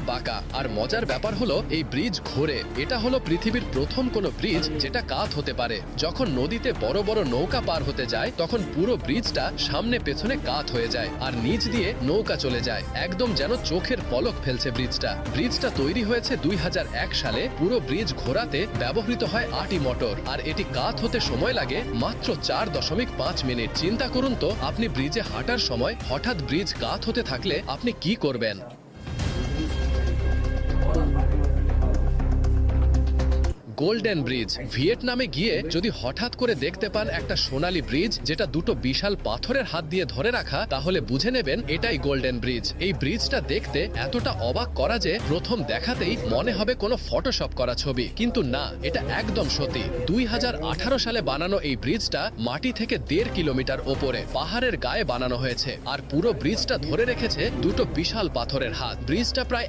বাঁকা। আর মজার ব্যাপার হলো, এই ব্রিজ ঘোরে। এটা হলো পৃথিবীর প্রথম কোনো ব্রিজ যেটা কাত হতে পারে। যখন নদীতে বড় বড় নৌকা পার হতে যায়, তখন পুরো ব্রিজটা সামনে পেছনে কাত হয়ে যায় আর নিচ দিয়ে নৌকা চলে যায়। একদম যেন চোখের পলক ফেলছে ব্রিজটা। ব্রিজটা তৈরি হয়েছে দুই হাজার এক সালে। পুরো ব্রিজ ঘোরাতে ব্যবহৃত হয় আটি মোটর। আর এটি কাত হতে সময় লাগে মাত্র চার দশমিক পাঁচ মিনিট। চিন্তা করুন তো, আপনি ব্রিজে হাঁটার সময় হঠাৎ ব্রিজ কাত হতে থাকলে আপনি কি করবেন? গোল্ডেন ব্রিজ ভিয়েতনামে গিয়ে যদি হঠাৎ করে দেখতে পান একটা সোনালী ব্রিজ, যেটা দুটো বিশাল পাথরের হাত দিয়ে ধরে রাখা, তাহলে বুঝে নেবেন এটাই গোল্ডেন ব্রিজ এই ব্রিজটা দেখতে এতটা অবাক করা যে প্রথম দেখাতেই মনে হবে কোনো ফটোশপ করা ছবি। কিন্তু না, এটা একদম সত্যি। দুই হাজার আঠারো সালে বানানো এই ব্রিজটা মাটি থেকে দেড় কিলোমিটার ওপরে পাহাড়ের গায়ে বানানো হয়েছে। আর পুরো ব্রিজটা ধরে রেখেছে দুটো বিশাল পাথরের হাত। ব্রিজটা প্রায়